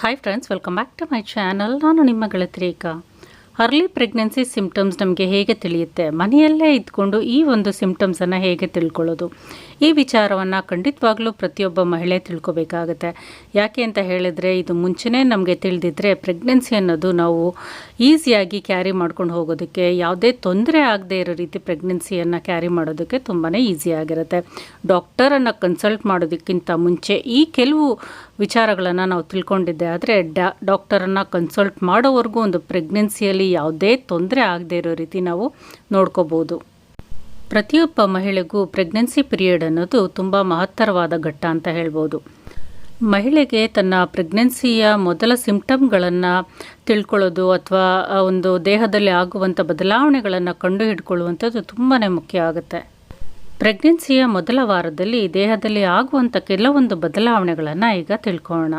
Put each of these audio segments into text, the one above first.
Hi friends welcome back to my channel ನಾನು ನಿಮ್ಮ ಗೆಳತಿ ರೇಖಾ. ಅರ್ಲಿ ಪ್ರೆಗ್ನೆನ್ಸಿ ಸಿಮ್ಟಮ್ಸ್ ನಮಗೆ ಹೇಗೆ ತಿಳಿಯುತ್ತೆ? ಮನೆಯಲ್ಲೇ ಇದ್ಕೊಂಡು ಈ ಒಂದು ಸಿಮ್ಟಮ್ಸನ್ನು ಹೇಗೆ ತಿಳ್ಕೊಳ್ಳೋದು? ಈ ವಿಚಾರವನ್ನು ಖಂಡಿತವಾಗ್ಲೂ ಪ್ರತಿಯೊಬ್ಬ ಮಹಿಳೆ ತಿಳ್ಕೊಬೇಕಾಗತ್ತೆ. ಯಾಕೆ ಅಂತ ಹೇಳಿದ್ರೆ, ಇದು ಮುಂಚೆನೇ ನಮಗೆ ತಿಳಿದಿದ್ರೆ ಪ್ರೆಗ್ನೆನ್ಸಿ ಅನ್ನೋದು ನಾವು ಈಸಿಯಾಗಿ ಕ್ಯಾರಿ ಮಾಡ್ಕೊಂಡು ಹೋಗೋದಕ್ಕೆ, ಯಾವುದೇ ತೊಂದರೆ ಆಗದೆ ಇರೋ ರೀತಿ ಪ್ರೆಗ್ನೆನ್ಸಿಯನ್ನು ಕ್ಯಾರಿ ಮಾಡೋದಕ್ಕೆ ತುಂಬಾ ಈಸಿ ಆಗಿರುತ್ತೆ. ಡಾಕ್ಟರನ್ನು ಕನ್ಸಲ್ಟ್ ಮಾಡೋದಕ್ಕಿಂತ ಮುಂಚೆ ಈ ಕೆಲವು ವಿಚಾರಗಳನ್ನು ನಾವು ತಿಳ್ಕೊಂಡಿದ್ದೆ ಆದರೆ, ಡಾ ಡಾಕ್ಟರನ್ನು ಕನ್ಸಲ್ಟ್ ಮಾಡೋವರೆಗೂ ಒಂದು ಪ್ರೆಗ್ನೆನ್ಸಿಯಲ್ಲಿ ಯಾವುದೇ ತೊಂದರೆ ಆಗದೆ ಇರೋ ರೀತಿ ನಾವು ನೋಡ್ಕೋಬೋದು. ಪ್ರತಿಯೊಬ್ಬ ಮಹಿಳೆಗೂ ಪ್ರೆಗ್ನೆನ್ಸಿ ಪಿರಿಯಡ್ ಅನ್ನೋದು ತುಂಬ ಮಹತ್ತರವಾದ ಘಟ್ಟ ಅಂತ ಹೇಳ್ಬೋದು. ಮಹಿಳೆಗೆ ತನ್ನ ಪ್ರೆಗ್ನೆನ್ಸಿಯ ಮೊದಲ ಸಿಂಪ್ಟಮ್ಗಳನ್ನು ತಿಳ್ಕೊಳ್ಳೋದು ಅಥವಾ ಒಂದು ದೇಹದಲ್ಲಿ ಆಗುವಂಥ ಬದಲಾವಣೆಗಳನ್ನು ಕಂಡುಹಿಡ್ಕೊಳ್ಳುವಂಥದ್ದು ತುಂಬಾ ಮುಖ್ಯ ಆಗುತ್ತೆ. ಪ್ರೆಗ್ನೆನ್ಸಿಯ ಮೊದಲ ವಾರದಲ್ಲಿ ದೇಹದಲ್ಲಿ ಆಗುವಂಥ ಕೆಲವೊಂದು ಬದಲಾವಣೆಗಳನ್ನು ಈಗ ತಿಳ್ಕೊಳ್ಳೋಣ.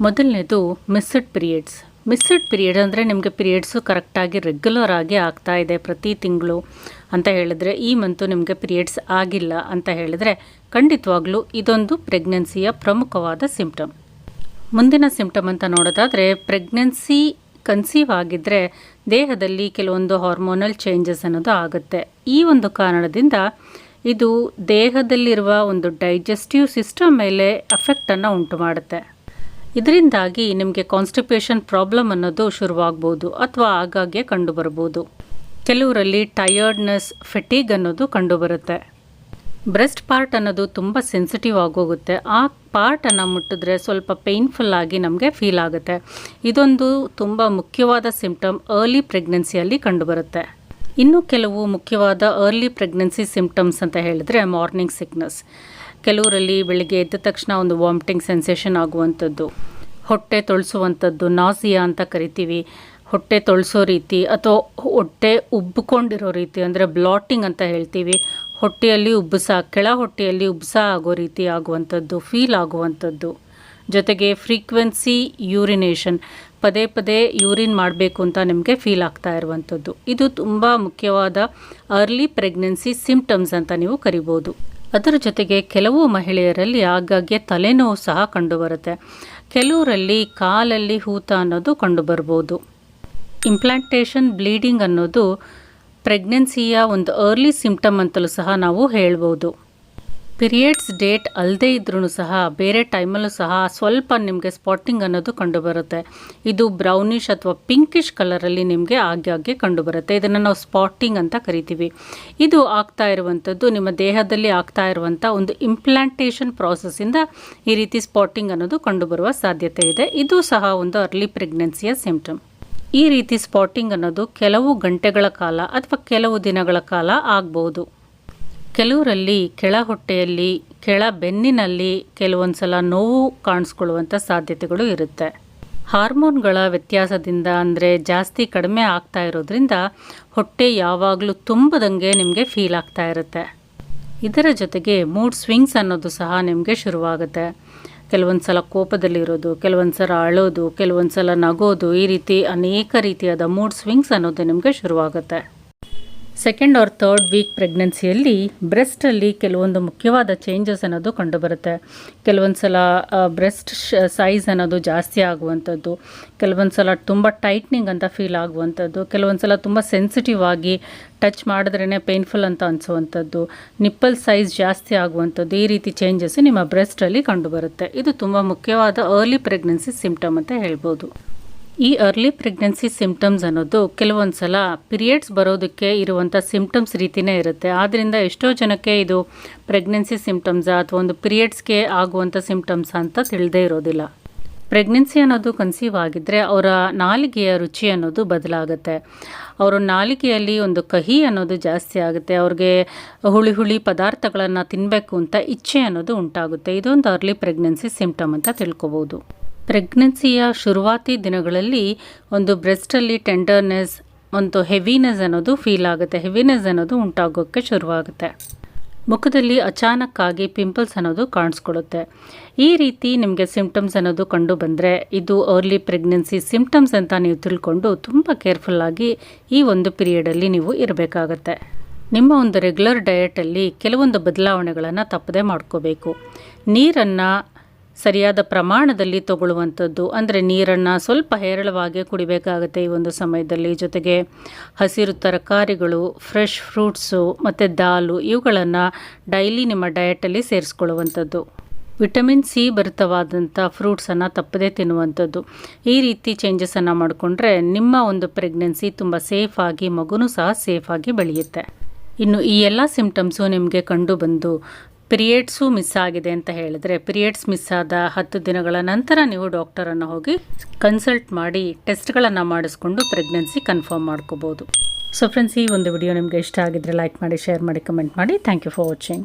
ಮೊದಲನೇದು ಮಿಸ್ಸಡ್ ಪೀರಿಯಡ್ಸ್ ಮಿಸ್ಡ್ ಪೀರಿಯಡ್ ಅಂದರೆ ನಿಮಗೆ ಪೀರಿಯಡ್ಸು ಕರೆಕ್ಟಾಗಿ ರೆಗ್ಯುಲರ್ ಆಗಿ ಆಗ್ತಾ ಇದೆ ಪ್ರತಿ ತಿಂಗಳು ಅಂತ ಹೇಳಿದ್ರೆ ಈ ಮಂತು ನಿಮಗೆ ಪೀರಿಯಡ್ಸ್ ಆಗಿಲ್ಲ ಅಂತ ಹೇಳಿದರೆ ಖಂಡಿತವಾಗ್ಲೂ ಇದೊಂದು ಪ್ರೆಗ್ನೆನ್ಸಿಯ ಪ್ರಮುಖವಾದ ಸಿಂಪ್ಟಮ್. ಮುಂದಿನ ಸಿಂಪ್ಟಮ್ ಅಂತ ನೋಡೋದಾದರೆ ಪ್ರೆಗ್ನೆನ್ಸಿ ಕನ್ಸೀವ್ ಆಗಿದ್ದರೆ ದೇಹದಲ್ಲಿ ಕೆಲವೊಂದು ಹಾರ್ಮೋನಲ್ ಚೇಂಜಸ್ ಅನ್ನೋದು ಆಗುತ್ತೆ. ಈ ಒಂದು ಕಾರಣದಿಂದ ಇದು ದೇಹದಲ್ಲಿರುವ ಒಂದು ಡೈಜೆಸ್ಟಿವ್ ಸಿಸ್ಟಮ್ ಮೇಲೆ ಎಫೆಕ್ಟನ್ನು ಉಂಟು ಮಾಡುತ್ತೆ ಇದರಿಂದಾಗಿ ನಿಮಗೆ ಕಾನ್ಸ್ಟಿಪೇಷನ್ ಪ್ರಾಬ್ಲಮ್ ಅನ್ನೋದು ಶುರುವಾಗ್ಬೋದು ಅಥವಾ ಆಗಾಗ್ಗೆ ಕಂಡುಬರ್ಬೋದು ಕೆಲವರಲ್ಲಿ ಟಯರ್ಡ್ನೆಸ್ ಫೆಟೀಗ್ ಅನ್ನೋದು ಕಂಡುಬರುತ್ತೆ. ಬ್ರೆಸ್ಟ್ ಪಾರ್ಟ್ ಅನ್ನೋದು ತುಂಬ ಸೆನ್ಸಿಟಿವ್ ಆಗೋಗುತ್ತೆ. ಆ ಪಾರ್ಟನ್ನು ಮುಟ್ಟಿದ್ರೆ ಸ್ವಲ್ಪ ಪೇಯ್ನ್ಫುಲ್ ಆಗಿ ನಮಗೆ ಫೀಲ್ ಆಗುತ್ತೆ. ಇದೊಂದು ತುಂಬ ಮುಖ್ಯವಾದ ಸಿಂಪ್ಟಮ್ ಅರ್ಲಿ ಪ್ರೆಗ್ನೆನ್ಸಿಯಲ್ಲಿ ಕಂಡುಬರುತ್ತೆ. ಇನ್ನು ಕೆಲವು ಮುಖ್ಯವಾದ ಅರ್ಲಿ ಪ್ರೆಗ್ನೆನ್ಸಿ ಸಿಂಪ್ಟಮ್ಸ್ ಅಂತ ಹೇಳಿದ್ರೆ ಮಾರ್ನಿಂಗ್ ಸಿಕ್ನೆಸ್ ಕೆಲವರಲ್ಲಿ ಬೆಳಿಗ್ಗೆ ಎದ್ದ ತಕ್ಷಣ ಒಂದು ವಾಮಿಟಿಂಗ್ ಸೆನ್ಸೇಷನ್ ಆಗುವಂಥದ್ದು. ಹೊಟ್ಟೆ ತೊಳಸುವಂಥದ್ದು ನಾಸಿಯಾ ಅಂತ ಕರಿತೀವಿ. ಹೊಟ್ಟೆ ತೊಳಸೋ ರೀತಿ ಅಥವಾ ಹೊಟ್ಟೆ ಉಬ್ಬಿಕೊಂಡಿರೋ ರೀತಿ ಅಂದರೆ ಬ್ಲಾಟಿಂಗ್ ಅಂತ ಹೇಳ್ತೀವಿ. ಹೊಟ್ಟೆಯಲ್ಲಿ ಉಬ್ಬಸ, ಕೆಳ ಹೊಟ್ಟೆಯಲ್ಲಿ ಉಬ್ಬಸ ಆಗೋ ರೀತಿ ಆಗುವಂಥದ್ದು ಫೀಲ್ ಆಗುವಂಥದ್ದು. ಜೊತೆಗೆ ಫ್ರೀಕ್ವೆನ್ಸಿ ಯೂರಿನೇಷನ್ ಪದೇ ಪದೇ ಯೂರಿನ್ ಮಾಡಬೇಕು ಅಂತ ನಿಮಗೆ ಫೀಲ್ ಆಗ್ತಾ ಇರುವಂಥದ್ದು. ಇದು ತುಂಬ ಮುಖ್ಯವಾದ ಅರ್ಲಿ ಪ್ರೆಗ್ನೆನ್ಸಿ ಸಿಂಪ್ಟಮ್ಸ್ ಅಂತ ನೀವು ಕರಿಬೋದು. ಅದರ ಜೊತೆಗೆ ಕೆಲವು ಮಹಿಳೆಯರಲ್ಲಿ ಆಗಾಗ್ಗೆ ತಲೆನೋವು ಸಹ ಕಂಡುಬರುತ್ತೆ. ಕೆಲವರಲ್ಲಿ ಕಾಲಲ್ಲಿ ಹೂತ ಅನ್ನೋದು ಕಂಡುಬರ್ಬೋದು. ಇಂಪ್ಲಾಂಟೇಷನ್ ಬ್ಲೀಡಿಂಗ್ ಅನ್ನೋದು ಪ್ರೆಗ್ನೆನ್ಸಿಯ ಒಂದು ಅರ್ಲಿ ಸಿಂಪ್ಟಮ್ ಅಂತಲೂ ಸಹ ನಾವು ಹೇಳ್ಬೋದು. ಪಿರಿಯಡ್ಸ್ ಡೇಟ್ ಅಲ್ಲದೇ ಇದ್ರೂ ಸಹ, ಬೇರೆ ಟೈಮಲ್ಲೂ ಸಹ ಸ್ವಲ್ಪ ನಿಮಗೆ ಸ್ಪಾಟಿಂಗ್ ಅನ್ನೋದು ಕಂಡುಬರುತ್ತೆ. ಇದು ಬ್ರೌನಿಷ್ ಅಥವಾ ಪಿಂಕಿಶ್ ಕಲರಲ್ಲಿ ನಿಮಗೆ ಆಗಾಗ್ಗೆ ಕಂಡುಬರುತ್ತೆ. ಇದನ್ನು ನಾವು ಸ್ಪಾಟಿಂಗ್ ಅಂತ ಕರಿತೀವಿ. ಇದು ಆಗ್ತಾ ಇರುವಂಥದ್ದು, ನಿಮ್ಮ ದೇಹದಲ್ಲಿ ಆಗ್ತಾ ಇರುವಂಥ ಒಂದು ಇಂಪ್ಲಾಂಟೇಷನ್ ಪ್ರಾಸೆಸ್ಸಿಂದ ಈ ರೀತಿ ಸ್ಪಾಟಿಂಗ್ ಅನ್ನೋದು ಕಂಡುಬರುವ ಸಾಧ್ಯತೆ ಇದೆ. ಇದು ಸಹ ಒಂದು ಅರ್ಲಿ ಪ್ರೆಗ್ನೆನ್ಸಿಯ ಸಿಂಪ್ಟಮ್ ಈ ರೀತಿ ಸ್ಪಾಟಿಂಗ್ ಅನ್ನೋದು ಕೆಲವು ಗಂಟೆಗಳ ಕಾಲ ಅಥವಾ ಕೆಲವು ದಿನಗಳ ಕಾಲ ಆಗ್ಬೋದು. ಕೆಲವರಲ್ಲಿ ಕೆಳ ಹೊಟ್ಟೆಯಲ್ಲಿ ಕೆಳ ಬೆನ್ನಿನಲ್ಲಿ ಕೆಲವೊಂದು ಸಲ ನೋವು ಕಾಣಿಸ್ಕೊಳ್ಳುವಂಥ ಸಾಧ್ಯತೆಗಳು ಇರುತ್ತೆ. ಹಾರ್ಮೋನ್ಗಳ ವ್ಯತ್ಯಾಸದಿಂದ ಅಂದರೆ ಜಾಸ್ತಿ ಕಡಿಮೆ ಆಗ್ತಾ ಇರೋದ್ರಿಂದ ಹೊಟ್ಟೆ ಯಾವಾಗಲೂ ತುಂಬದಂಗೆ ನಿಮಗೆ ಫೀಲ್ ಆಗ್ತಾ ಇರುತ್ತೆ. ಇದರ ಜೊತೆಗೆ ಮೂಡ್ ಸ್ವಿಂಗ್ಸ್ ಅನ್ನೋದು ಸಹ ನಿಮಗೆ ಶುರುವಾಗುತ್ತೆ. ಕೆಲವೊಂದು ಸಲ ಕೋಪದಲ್ಲಿರೋದು ಕೆಲವೊಂದು ಸಲ ಅಳೋದು ಕೆಲವೊಂದು ಸಲ ನಗೋದು ಈ ರೀತಿ ಅನೇಕ ರೀತಿಯಾದ ಮೂಡ್ ಸ್ವಿಂಗ್ಸ್ ಅನ್ನೋದು ನಿಮಗೆ ಶುರುವಾಗುತ್ತೆ. ಸೆಕೆಂಡ್ ಆರ್ ಥರ್ಡ್ ವೀಕ್ ಪ್ರೆಗ್ನೆನ್ಸಿಯಲ್ಲಿ ಬ್ರೆಸ್ಟಲ್ಲಿ ಕೆಲವೊಂದು ಮುಖ್ಯವಾದ ಚೇಂಜಸ್ ಅನ್ನೋದು ಕಂಡುಬರುತ್ತೆ. ಕೆಲವೊಂದು ಸಲ ಬ್ರೆಸ್ಟ್ ಸೈಜ್ ಅನ್ನೋದು ಜಾಸ್ತಿ ಆಗುವಂಥದ್ದು ಕೆಲವೊಂದು ಸಲ ತುಂಬ ಟೈಟ್ನಿಂಗ್ ಅಂತ ಫೀಲ್ ಆಗುವಂಥದ್ದು ಕೆಲವೊಂದು ಸಲ ತುಂಬ ಸೆನ್ಸಿಟಿವ್ ಆಗಿ ಟಚ್ ಮಾಡಿದ್ರೇ ಪೇನ್ಫುಲ್ ಅಂತ ಅನಿಸುವಂಥದ್ದು ನಿಪ್ಪಲ್ ಸೈಜ್ ಜಾಸ್ತಿ ಆಗುವಂಥದ್ದು, ಈ ರೀತಿ ಚೇಂಜಸ್ ನಿಮ್ಮ ಬ್ರೆಸ್ಟಲ್ಲಿ ಕಂಡುಬರುತ್ತೆ. ಇದು ತುಂಬ ಮುಖ್ಯವಾದ ಅರ್ಲಿ ಪ್ರೆಗ್ನೆನ್ಸಿ ಸಿಂಪ್ಟಮ್ ಅಂತ ಹೇಳ್ಬೋದು. ಈ ಅರ್ಲಿ ಪ್ರೆಗ್ನೆನ್ಸಿ ಸಿಂಪ್ಟಮ್ಸ್ ಅನ್ನೋದು ಕೆಲವೊಂದು ಸಲ ಪಿರಿಯಡ್ಸ್ ಬರೋದಕ್ಕೆ ಇರುವಂಥ ಸಿಂಪ್ಟಮ್ಸ್ ರೀತಿಯೇ ಇರುತ್ತೆ. ಆದ್ದರಿಂದ ಎಷ್ಟೋ ಜನಕ್ಕೆ ಇದು ಪ್ರೆಗ್ನೆನ್ಸಿ ಸಿಂಪ್ಟಮ್ಸಾ ಅಥವಾ ಒಂದು ಪಿರಿಯಡ್ಸ್ಗೆ ಆಗುವಂಥ ಸಿಂಪ್ಟಮ್ಸ್ ಅಂತ ತಿಳಿದೇ ಇರೋದಿಲ್ಲ. ಪ್ರೆಗ್ನೆನ್ಸಿ ಅನ್ನೋದು ಕನ್ಸೀವ್ ಆಗಿದ್ದರೆ ಅವರ ನಾಲಿಗೆಯ ರುಚಿ ಅನ್ನೋದು ಬದಲಾಗುತ್ತೆ. ಅವರ ನಾಲಿಗೆಯಲ್ಲಿ ಒಂದು ಕಹಿ ಅನ್ನೋದು ಜಾಸ್ತಿ ಆಗುತ್ತೆ. ಅವ್ರಿಗೆ ಹುಳಿ ಹುಳಿ ಪದಾರ್ಥಗಳನ್ನು ತಿನ್ನಬೇಕು ಅಂತ ಇಚ್ಛೆ ಅನ್ನೋದು ಉಂಟಾಗುತ್ತೆ. ಇದೊಂದು ಅರ್ಲಿ ಪ್ರೆಗ್ನೆನ್ಸಿ ಸಿಂಪ್ಟಮ್ ಅಂತ ತಿಳ್ಕೊಬೋದು. ಪ್ರೆಗ್ನೆನ್ಸಿಯ ಶುರುವಾತಿ ದಿನಗಳಲ್ಲಿ ಒಂದು ಬ್ರೆಸ್ಟಲ್ಲಿ ಟೆಂಡರ್ನೆಸ್, ಒಂದು ಹೆವಿನೆಸ್ ಅನ್ನೋದು ಫೀಲ್ ಆಗುತ್ತೆ. ಹೆವಿನೆಸ್ ಅನ್ನೋದು ಉಂಟಾಗೋಕ್ಕೆ ಶುರುವಾಗುತ್ತೆ. ಮುಖದಲ್ಲಿ ಅಚಾನಕ್ಕಾಗಿ ಪಿಂಪಲ್ಸ್ ಅನ್ನೋದು ಕಾಣಿಸ್ಕೊಳ್ಳುತ್ತೆ. ಈ ರೀತಿ ನಿಮಗೆ ಸಿಂಪ್ಟಮ್ಸ್ ಅನ್ನೋದು ಕಂಡು ಬಂದರೆ, ಇದು ಅರ್ಲಿ ಪ್ರೆಗ್ನೆನ್ಸಿ ಸಿಂಪ್ಟಮ್ಸ್ ಅಂತ ನೀವು ತಿಳ್ಕೊಂಡು ತುಂಬ ಕೇರ್ಫುಲ್ಲಾಗಿ ಈ ಒಂದು ಪೀರಿಯಡಲ್ಲಿ ನೀವು ಇರಬೇಕಾಗತ್ತೆ. ನಿಮ್ಮ ಒಂದು ರೆಗ್ಯುಲರ್ ಡಯಟಲ್ಲಿ ಕೆಲವೊಂದು ಬದಲಾವಣೆಗಳನ್ನು ತಪ್ಪದೆ ಮಾಡ್ಕೋಬೇಕು. ನೀರನ್ನು ಸರಿಯಾದ ಪ್ರಮಾಣದಲ್ಲಿ ತಗೊಳ್ಳುವಂಥದ್ದು. ಅಂದರೆ ನೀರನ್ನು ಸ್ವಲ್ಪ ಹೇರಳವಾಗಿ ಕುಡಿಬೇಕಾಗುತ್ತೆ ಈ ಒಂದು ಸಮಯದಲ್ಲಿ. ಜೊತೆಗೆ ಹಸಿರು ತರಕಾರಿಗಳು ಫ್ರೆಶ್ ಫ್ರೂಟ್ಸು ಮತ್ತು ದಾಲು, ಇವುಗಳನ್ನು ಡೈಲಿ ನಿಮ್ಮ ಡಯಟಲ್ಲಿ ಸೇರಿಸ್ಕೊಳ್ಳುವಂಥದ್ದು. ವಿಟಮಿನ್ ಸಿ ಭರಿತವಾದಂಥ ಫ್ರೂಟ್ಸನ್ನು ತಪ್ಪದೇ ತಿನ್ನುವಂಥದ್ದು. ಈ ರೀತಿ ಚೇಂಜಸನ್ನು ಮಾಡಿಕೊಂಡ್ರೆ ನಿಮ್ಮ ಒಂದು ಪ್ರೆಗ್ನೆನ್ಸಿ ತುಂಬ ಸೇಫಾಗಿ ಮಗುನೂ ಸಹ ಸೇಫಾಗಿ ಬೆಳೆಯುತ್ತೆ. ಇನ್ನು ಈ ಎಲ್ಲ ಸಿಂಪ್ಟಮ್ಸು ನಿಮಗೆ ಕಂಡು ಬಂದು ಪಿರಿಯಡ್ಸು ಮಿಸ್ ಆಗಿದೆ ಅಂತ ಹೇಳಿದ್ರೆ ಪಿರಿಯಡ್ಸ್ ಮಿಸ್ ಆದ ಹತ್ತು ದಿನಗಳ ನಂತರ ನೀವು ಡಾಕ್ಟರನ್ನು ಹೋಗಿ ಕನ್ಸಲ್ಟ್ ಮಾಡಿ ಟೆಸ್ಟ್ಗಳನ್ನು ಮಾಡಿಸ್ಕೊಂಡು ಪ್ರೆಗ್ನೆನ್ಸಿ ಕನ್ಫರ್ಮ್ ಮಾಡ್ಕೋಬೋದು. ಸೊ ಫ್ರೆಂಡ್ಸ್, ಈ ಒಂದು ವಿಡಿಯೋ ನಿಮಗೆ ಇಷ್ಟ ಆಗಿದ್ರೆ ಲೈಕ್ ಮಾಡಿ, ಶೇರ್ ಮಾಡಿ, ಕಮೆಂಟ್ ಮಾಡಿ. Thank you for watching.